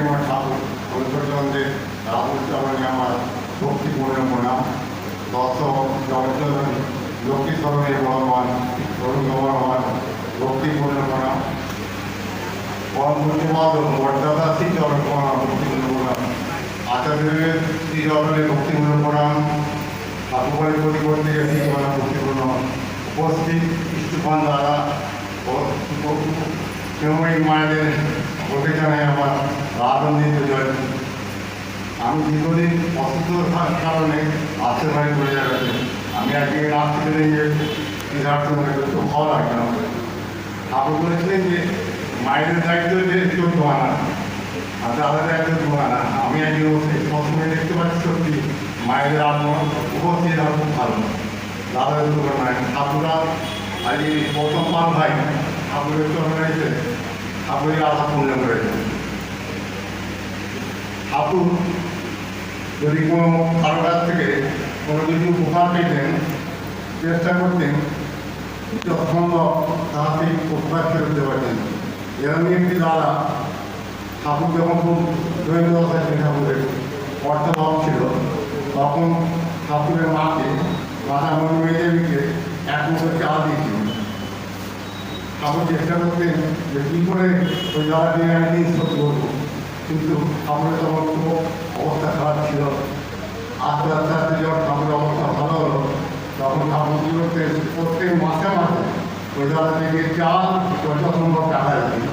আমার ঠাকুর ঐশ্বর্যন্দের রাহুল চরণে আমার ভক্তিপূর্ণ প্রণাম দত্ত জগজ্জন লক্ষ্মী স্মরণে ভগবান তরুণ ভগবান ভক্তিপূর্ণ প্রণাম পরমপূর্ণবাদ মর্যাদা শ্রী চরণ প্রণাম ভক্তিপূর্ণ প্রণাম আচার্যের শ্রী চরণে ভক্তিপূর্ণ প্রণাম ঠাকুরের পরিবর্তে শ্রী চরণ ভক্তিপূর্ণ উপস্থিত ইষ্টুপান দ্বারা মায়েদের জানাই আমার আনন্দিত জয় আমি দীর্ঘদিন অসুস্থ থাকার কারণে আসতে পারি করে যাচ্ছে আমি আজকে রাত্রি যে সিদ্ধার্থ মনে ভালো লাগে না আমাদের। ঠাকুর বলেছিলেন যে মায়েদের দায়িত্ব যে চোদ্দ আনা আর দাদার দায়িত্ব দু আনা আমি আজকে সবসময় দেখতে পাচ্ছি সত্যি মায়েদের আত্ম উপস্থিত আর খুব ভালো দাদার দুটো নয় ঠাকুরা আজকে প্রথম পাল ভাই ঠাকুরের রয়েছে ঠাকুরের আশা পূর্ণ করেছে ঠাকুর যদি কোনো কারও কাছ থেকে কোনো কিছু উপহার পেতেন, চেষ্টা করতেন যথাসম্ভব তাড়াতাড়ি উপহার ফেরত দিতে পারতেন এরকমই একটি দাদা ঠাকুর যখন খুব দশায় ছিল ঠাকুরের অর্থভাব ছিল, তখন ঠাকুরের মাকে মাতা মনি মেয়েদেরকে এক মুখে চাল দিয়েছিল। ঠাকুর চেষ্টা করতেন যে কী করে ওই দাদাটি একদিন শোধ করব। কিন্তু ঠাকুরের তখন খুব অবস্থা খারাপ ছিল আস্তে আস্তে আস্তে যখন ঠাকুরের অবস্থা ভালো হলো, তখন ঠাকুর কী করতেন প্রত্যেক মাসে মাসে দাদা থেকে চাল পয়সা সম্ভব টাকা দিতেন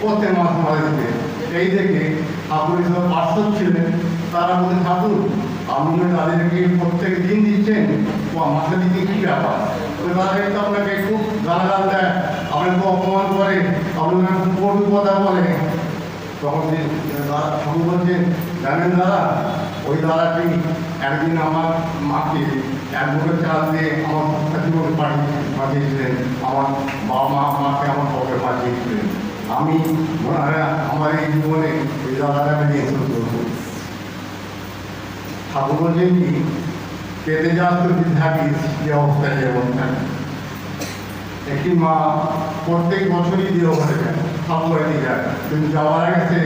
প্রত্যেক মাসে মাসে দিতেন এই দেখে ঠাকুরের সব পার্শ্বদ ছিলেন, তারা বলতে ঠাকুর, আপনি তাদেরকে প্রত্যেক দিন দিচ্ছেন, ও মাসে দিকে কী ব্যাপার? তো তাদের তো আপনাকে খুব গালাগাল দেয় আপনাকে অপমান করে আপনাকে কটু কথা বলে তখন যে ঠাকুর বলছেন জানেন দাদা ওই দাদাটি একদিন আমার মাকে এক বুকের চাল দিয়ে আমার সত্তা জীবন পাঠিয়ে পাঠিয়েছিলেন। আমার বাবা মা আমাকে আমার পক্ষে পাঠিয়েছিলেন। আমি ওনারা আমার এই জীবনে ওই দাদাটাকে নিয়ে শুরু করব ঠাকুর বলছেন কি পেতে যাওয়ার যদি থাকিস যে অবস্থায় যে অবস্থায় একটি মা প্রত্যেক বছরই দিয়ে ওখানে যায়। ঠাকুর বাড়িতে যায়। কিন্তু যাওয়ার আগে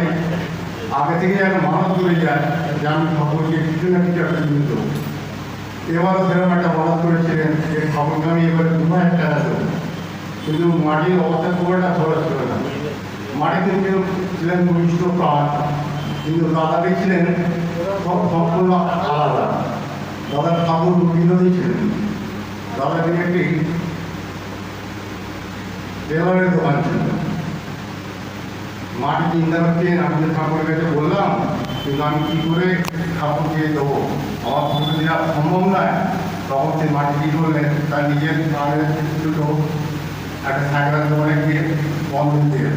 আগে থেকে একটা মানত করে যায়, যে আমি ঠাকুরকে কিছু না কিছু একটা জিনিস দেবো এবারও সেরকম একটা মানত করেছিলেন যে ঠাকুরকে আমি এবারে দুটো একটা দেবো কিন্তু মাটির অবস্থা খুব একটা ভালো ছিল না। মাটিতে কেউ ছিলেন ঘনিষ্ঠ প্রাণ, কিন্তু দাদাটি ছিলেন, সব সম্পূর্ণ আলাদা। দাদার ঠাকুর বিরোধী ছিলেন। দাদাটি একটি টেলারের দোকান ছিল। মাটি চিন্তা করছেন আমি তো ঠাকুরের কাছে বললাম, কিন্তু আমি কী করে ঠাকুরকে দেবো? আমার পুজো দেওয়া সম্ভব নয়। তখন সে মাটি কী করলেন? তার নিজের গ্রামের দুটো, একটা সাইকেল দোকানে গিয়ে বন্ধ দিয়ে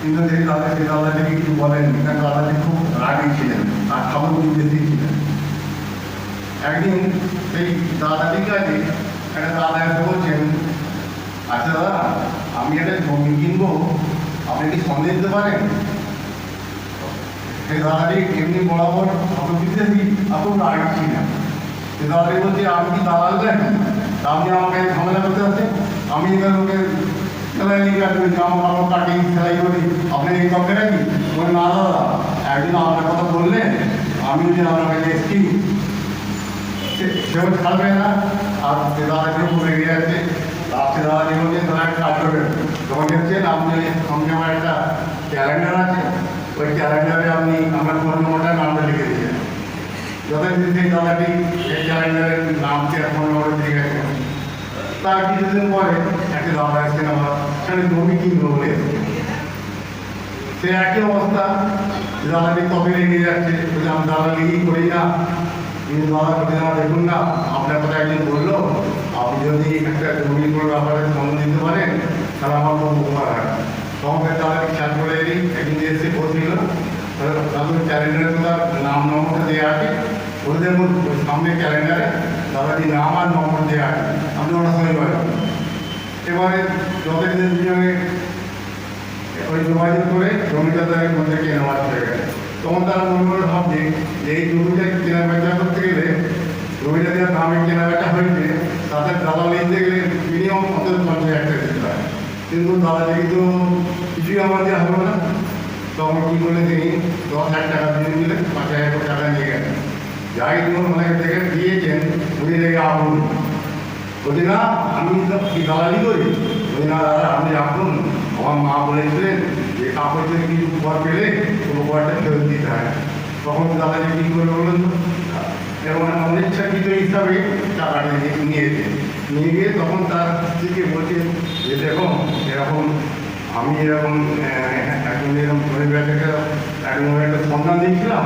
কিন্তু সেই দাদা, সেই দাদাটিকে কিছু বলেন কারণ দাদাটি খুব রাগী ছিলেন আর ঠাকুর বেশি ছিলেন। একদিন সেই দাদাটির কাছে একটা দাদা এসে বলছেন আচ্ছা দাদা, আমি একটা জমি কিনবো আপনি কি সন্দেহ দিতে পারেন? সেই দাদাটি এমনি বরাবর ঠাকুর বিশ্বাসী এখন রাখছি না? সে দাদাটি বলছে, আমি কি দালাল দেন আপনি আমাকে ঝামেলা করতে আছে। আমি এখানে লোকে সেলাই নিয়ে জামা কাপড় কাটি সেলাই করি। আপনি এই কাপড়ে নাকি বলে না দাদা, একদিন আপনার কথা বললেন আমি যে আপনার কাছে এসছি, সে- সেও ছাড়বে না। আর সে দাদাকে খুব রেগে যাচ্ছে আর সে বলছে তারা একটা তখন দেখছেন আপনি সঙ্গে আমার একটা ক্যালেন্ডার আছে। ওই ক্যালেন্ডারে আপনি আমার ফোন নম্বরটা নামটা লিখে দিয়েছেন যথারীতি সেই দাদাটি এই ক্যালেন্ডারের আর ফোন নম্বর দিয়ে গেছেন তার কিছুদিন পরে একটা দাদা এসেছেন আমার সেখানে জমি কিনবো বলে? সে একই অবস্থা। দাদাটি কবে রেগে যাচ্ছে। বলে আমি দাদাগিরি করি না। কিন্তু দাদা বলে না দেখুন না, আপনার কথা একদিন বলল। আপনি যদি একটা জমি কোনো ব্যাপারে সন্ধান দিতে পারেন তাহলে আমার খুব উপকার তখন তাদের খেয়াল করে এলি, একদিন এসে বসছিল তাদের ক্যালেন্ডারে তো তার নাম, নম্বরটা দেওয়া আছে ওদের সামনে ক্যালেন্ডারে দাদাটি নাম আর নম্বর দেওয়া আছে আপনি সঙ্গে পারেন এবারে যতদিন ওই যোগাযোগ করে জমিটা তাদের মধ্যে কেনা হয়ে গেছে। তখন তারা মনে করে ভাবছে যে এই জমিটা কেনা বেচা করতে গেলে জমিটা দেওয়ার দামে কেনা বেচা হয়েছে তাদের দালাল নিতে গেলে মিনিমাম কিন্তু দাদা কিন্তু কিছুই আমার দেওয়া হবে না। তখন কী করলে তিনি দশ হাজার টাকা দিয়ে দিলেন পাঁচ হাজার টাকা নিয়ে গেলেন যাই ধরুন ওনাকে দেখে দিয়েছেন, উনি লেগে আপন বলছি, না, আমি তো কি দালালি করি? বলছি, না, দাদা, আপনি রাখুন। আমার মা বলেছিলেন যে কাপড় থেকে কিছু উপহার পেলে কোনো উপহারটা ফেরত দিতে হয়। তখন দাদাজি কী করে বলুন তো? এবং অনিচ্ছাকৃত হিসাবে টাকাটা নিয়ে নিয়েছে। নিয়ে গিয়ে তখন তার স্ত্রীকে বলছে যে দেখো, এরকম আমি এরকম এখন এরকম পরিবার থেকে এরকম একটা সন্ধান দিয়েছিলাম